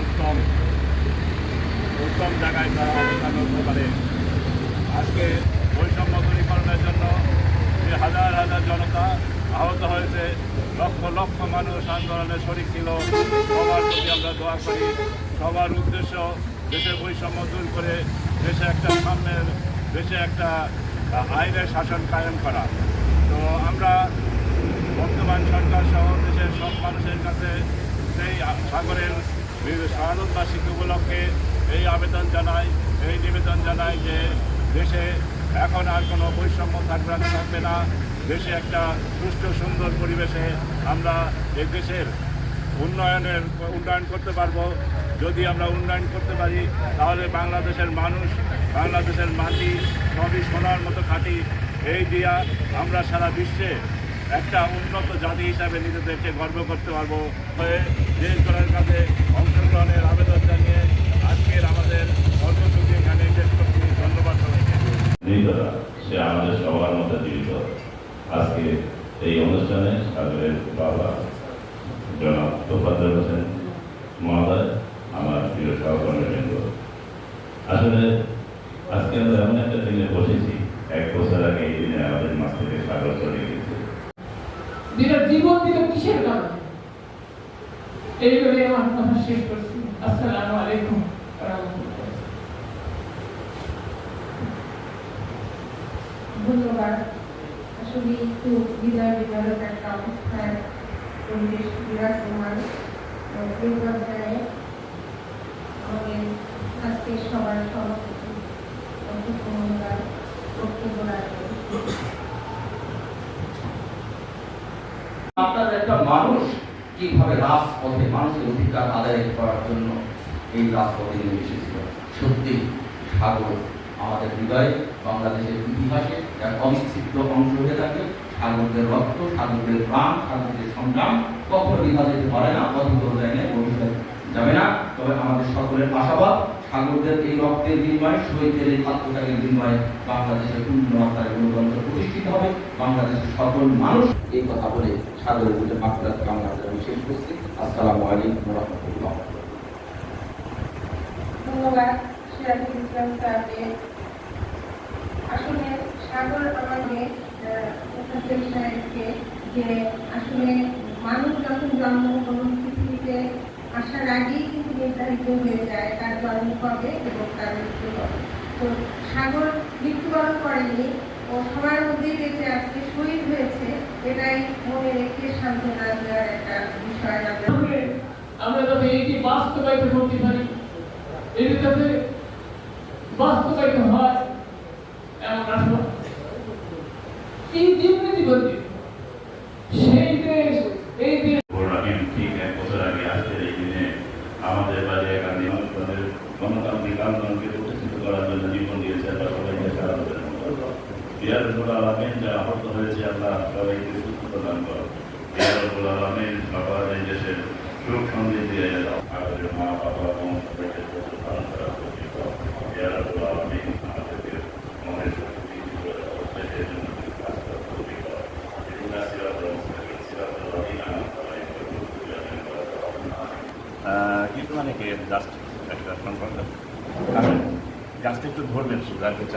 উত্তম উত্তম জায়গায় তারা অবস্থান করতে আজকে বৈষম্য দূরীকরণের জন্য যে হাজার হাজার জনতা আহত হয়েছে। লক্ষ লক্ষ মানুষ আন্দোলনে শরিক ছিল। সবার প্রতি আমরা দোয়া করি। সবার উদ্দেশ্য দেশের বৈষম্য দূর করে দেশে একটা সামনের, দেশে একটা আইনের শাসন কায়েম করা। তো আমরা বর্তমান সরকার সহ দেশের সব মানুষের কাছে সেই সাগরের শাহাদত বার্ষিকী উপলক্ষে এই আবেদন জানাই, এই নিবেদন জানাই যে দেশে এখন আর কোনো বৈষম্য থাকবে থাকবে না। দেশে একটা সুষ্ঠু, সুন্দর পরিবেশে আমরা এই দেশের উন্নয়নের, উন্নয়ন করতে পারব। যদি আমরা উন্নয়ন করতে পারি, তাহলে বাংলাদেশের মানুষ, বাংলাদেশের মাটি সবই সোনার মতো খাঁটি। এই দিয়া আমরা সারা বিশ্বে একটা উন্নত জাতি হিসাবে নিজেদেরকে গর্ব করতে পারব। হয়ে দেশ গড়ার কাছে অংশগ্রহণের আবেদন জানিয়ে আজকের আমাদের কর্মসূচি এখানে শেষ করছি ধন্যবাদ জীবিতরা সে আমাদের সবার মধ্যে জীবিত আজকে এই অনুষ্ঠানে সাগরের বাবা জনাব তোফাজ্জল হোসেন মহোদয়, আমার প্রিয় সহকর্মীবৃন্দ আসলে আজকে আমরা এমন একটা দিনে বসেছি, এক বছর আগে এই দিনে আমাদের মাছ থেকে সাগর চলে গেছে যেটা জীবন দিল কিসের কারণে? এই বলে আমার কথা শেষ করছি। আসসালামু আলাইকুম ওয়া রাহমাতুল্লাহ। ধন্যবাদ। আসলে একটু বিদায় বিদায়ক একটা অবস্থায় পরিবেশ বিরাজমান। আহ, এই আমাদের আজকে সবার সভাপতি অধ্যক্ষ বক্তব্য আপনার একটা মানুষ কীভাবে রাজপথে মানুষের অধিকার আদায় করার জন্য এই রাজপথে নেমে এসেছিল? সত্যি সাগর আমাদের হৃদয়ে বাংলাদেশের ইতিহাসে এক অবিচ্ছিন্ন অংশ হয়ে থাকে। সাগরদের রক্ত সাগরদের প্রাণ সাগরদের সংগ্রাম কখনো যেতে পারে না অতীত যায় না ভবিষ্যৎ যাবে না। তবে আমাদের সকলের আশাবাদ সাগরদের এই রক্তের বিনিময়ে, শহীদদের এই আত্মত্যাগের বিনিময়ে বাংলাদেশের পূর্ণ মাত্রায় গণতন্ত্র প্রতিষ্ঠিত হবে। বাংলাদেশের সকল মানুষ এই কথা বলে সাগরের বুঝে মাত্রাত কামনা আমি শেষ করছি। আসসালামু আলাইকুম রহমতুল্লাহ। ধন্যবাদ সিরাজুল ইসলাম স্যারকে। আসলে সাগর মুফাজ্জল সাহেবকে যে আসলে মানুষ যখন জন্মগ্রহণ পৃথিবীতে আসার আগেই কিন্তু নির্ধারিত হয়ে যায় তার জন্ম কবে এবং তার মৃত্যু কবে। তো সাগর মৃত্যুবরণ করেনি ও সবার মধ্যেই বেঁচে আছে, শহীদ হয়েছে, এটাই মনে রেখে সান্ত্বনা দেওয়ার একটা বিষয় আমরা যাতে এইটি বাস্তবায়িত করতে পারি, এটি যাতে বাস্তবায়িত হয় এমন আশা এই জীবনে জীবনে সেই দেশ এই দেশ রাহিম ঠিক এক বছর আগে আজকের এই দিনে আমাদের বাড়ি এক আন্দোলন মানুষদের আন্দোলনকে প্রতিষ্ঠিত করার জন্য জীবন দিয়েছে আমরা সবাইকে সারা আলমেন যারা আহত হয়েছে আল্লাহ সবাইকে সুস্থ প্রদান করো বিহারুল আলমেন বাবা এই দেশের সুখ আমাদের মা বাবা সুস্থ পালন করার তৌফিক দাও বিহারুল আলমেন আমাদেরকে মনের শক্তি দিয়ে দাও, দেশের জন্য কাজ করার তৌফিক দাও ইহদিনা সিরাতাল মুস্তাকিম সিরাতাল লাযীনা আন'আমতা আলাইহিম গায়রিল মাগদূবি আলাইহিম কিন্তু মানে কি জাস্ট একটা সম্পর্ক গাছটা একটু ধরবেন শুধু আর কিছু